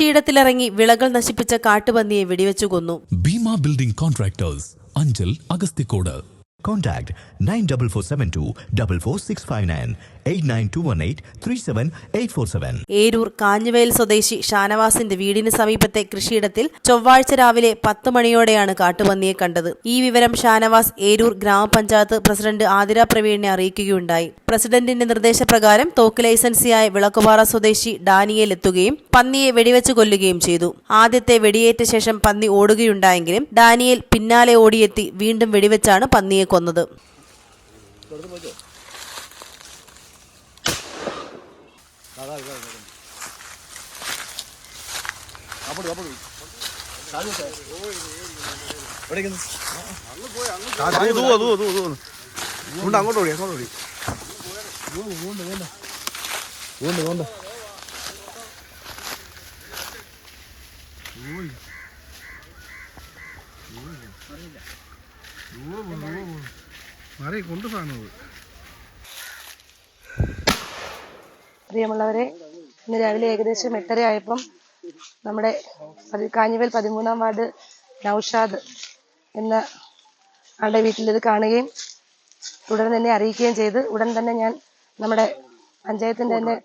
കൃഷിയിടത്തിലിറങ്ങി വിളകൾ നശിപ്പിച്ച കാട്ടുപന്നിയെ വെടിവെച്ചു കൊന്നു. Bheema building contractors Anchal Agasthikode Contact 94472 44659 89218 37847. Eroor Kanjuvayal സ്വദേശി ഷാനവാസിന്റെ വീടിന് സമീപത്തെ കൃഷിയിടത്തിൽ ചൊവ്വാഴ്ച രാവിലെ പത്ത് മണിയോടെയാണ് കാട്ടുപന്നിയെ കണ്ടത്. ഈ വിവരം ഷാനവാസ് ഏരൂർ ഗ്രാമപഞ്ചായത്ത് പ്രസിഡന്റ് ആതിര പ്രവീണിനെ അറിയിക്കുകയുണ്ടായി. പ്രസിഡന്റിന്റെ നിർദ്ദേശപ്രകാരം തോക്ക് ലൈസൻസിയായ വിളക്കുപാറ സ്വദേശി ഡാനിയേൽ എത്തുകയും പന്നിയെ വെടിവെച്ച് കൊല്ലുകയും ചെയ്തു. ആദ്യത്തെ വെടിയേറ്റ ശേഷം പന്നി ഓടുകയുണ്ടായെങ്കിലും ഡാനിയേൽ പിന്നാലെ ഓടിയെത്തി വീണ്ടും വെടിവെച്ചാണ് പന്നിയെ കൊന്നത് അങ്ങോട്ട് ഓടി അങ്ങോട്ട് ഓടി പ്രിയമുള്ളവരെ ഇന്ന് രാവിലെ ഏകദേശം എട്ടര ആയപ്പം നമ്മുടെ കാഞ്ഞിവേൽ പതിമൂന്നാം വാർഡ് നൌഷാദ് എന്ന ആളുടെ വീട്ടിൽ ഇത് കാണുകയും ഉടൻ തന്നെ അറിയിക്കുകയും ചെയ്ത് ഉടൻ തന്നെ ഞാൻ നമ്മുടെ പഞ്ചായത്തിന്റെ തന്നെ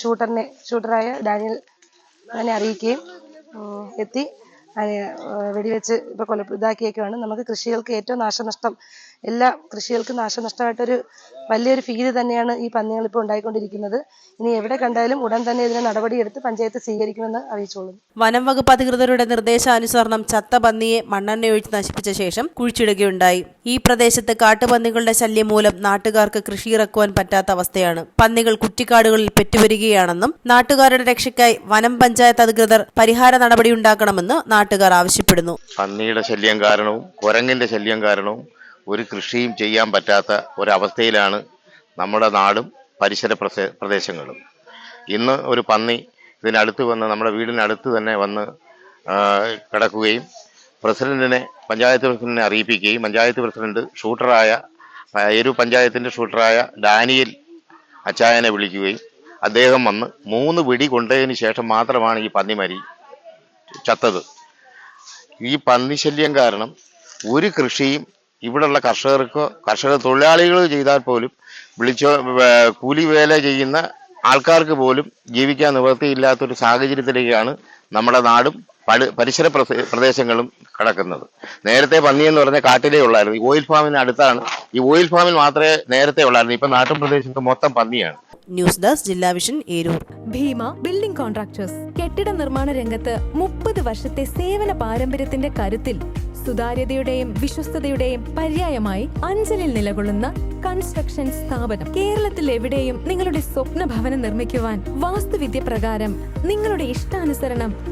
ഷൂട്ടറിനെ ഷൂട്ടറായ ഡാനിയൽ അതിനെ അറിയിക്കുകയും എത്തി. വെടിവെച്ച് ഇപ്പൊ കൊല ഇതാക്കിയേക്കുവാണ്. നമുക്ക് കൃഷികൾക്ക് ഏറ്റവും നാശനഷ്ടം എല്ലാ കൃഷികൾക്കും നാശനഷ്ടമായിട്ടൊരു വലിയൊരു ഭീതി തന്നെയാണ് ഈ പന്നികൾ ഇപ്പൊ ഉണ്ടായിക്കൊണ്ടിരിക്കുന്നത്. ഇനി എവിടെ കണ്ടാലും ഉടൻ തന്നെ ഇതിന് നടപടിയെടുത്ത് പഞ്ചായത്ത് സ്വീകരിക്കുമെന്ന് അറിയിച്ചോളും വനം വകുപ്പ് അധികൃതരുടെ നിർദ്ദേശാനുസരണം ചത്ത പന്നിയെ മണ്ണെണ്ണയൊഴിച്ച് നശിപ്പിച്ച ശേഷം കുഴിച്ചിടുകയുണ്ടായി. ഈ പ്രദേശത്ത് കാട്ടുപന്നികളുടെ ശല്യം മൂലം നാട്ടുകാർക്ക് കൃഷി കൃഷിയിറക്കുവാൻ പറ്റാത്ത അവസ്ഥയാണ്. പന്നികൾ കുറ്റിക്കാടുകളിൽ പെറ്റുവരികയാണെന്നും നാട്ടുകാരുടെ രക്ഷയ്ക്കായി വനം പഞ്ചായത്ത് അധികൃതർ പരിഹാര നടപടിയുണ്ടാക്കണമെന്ന് നാട്ടുകാർ ആവശ്യപ്പെടുന്നു. പന്നിയുടെ ശല്യം കാരണവും കുരങ്ങിന്റെ ശല്യം കാരണവും ഒരു കൃഷിയും ചെയ്യാൻ പറ്റാത്ത ഒരവസ്ഥയിലാണ് നമ്മുടെ നാടും പരിസര പ്രദേശങ്ങളും. ഇന്ന് ഒരു പന്നി ഇതിനടുത്ത് വന്ന് നമ്മുടെ വീടിനടുത്ത് തന്നെ വന്ന് കിടക്കുകയും പ്രസിഡന്റിനെ പഞ്ചായത്ത് പ്രസിഡന്റിനെ അറിയിപ്പിക്കുകയും പഞ്ചായത്ത് പ്രസിഡന്റ് ഷൂട്ടറായ ഏരു എരു പഞ്ചായത്തിന്റെ ഷൂട്ടറായ ഡാനിയൽ അച്ചായനെ വിളിക്കുകയും അദ്ദേഹം വന്ന് മൂന്ന് വെടി കൊണ്ടതിന് ശേഷം മാത്രമാണ് ഈ പന്നിമരി ചത്തത്. ഈ പന്നിശല്യം കാരണം ഒരു കൃഷിയും ഇവിടെയുള്ള കർഷകർക്കോ കർഷക തൊഴിലാളികൾ ചെയ്താൽ പോലും വിളിച്ചോ കൂലി വേല ചെയ്യുന്ന ആൾക്കാർക്ക് പോലും ജീവിക്കാൻ നിവൃത്തിയില്ലാത്തൊരു സാഹചര്യത്തിലേക്കാണ് നമ്മുടെ നാടും പടി പരിസര പ്രസ- പ്രദേശങ്ങളും കിടക്കുന്നത്. നേരത്തെ പന്നി എന്ന് പറഞ്ഞ കാട്ടിലേ ഉള്ളായിരുന്നു. ഈ ഓയിൽ ഫാമിന് അടുത്താണ്. ഈ ഓയിൽ ഫാമിൽ മാത്രമേ നേരത്തെ ഉള്ളായിരുന്നു. ഇപ്പൊ നാട്ടും പ്രദേശത്ത് മൊത്തം പന്നിയാണ്. ന്യൂസ് ഡെസ്ക് ജില്ലാ vision Eroor. Bheema building contractors. കെട്ടിട നിർമ്മാണ രംഗത്ത് മുപ്പത് വർഷത്തെ സേവന പാരമ്പര്യത്തിന്റെ കരുത്തിൽ സുതാര്യതയുടെയും വിശ്വസ്തയുടെയും പര്യായമായി അഞ്ചലിൽ നിലകൊള്ളുന്ന കൺസ്ട്രക്ഷൻ സ്ഥാപനം. കേരളത്തിൽ എവിടെയും നിങ്ങളുടെ സ്വപ്ന ഭവനം നിർമ്മിക്കുവാൻ വാസ്തുവിദ്യ പ്രകാരം നിങ്ങളുടെ ഇഷ്ടാനുസരണം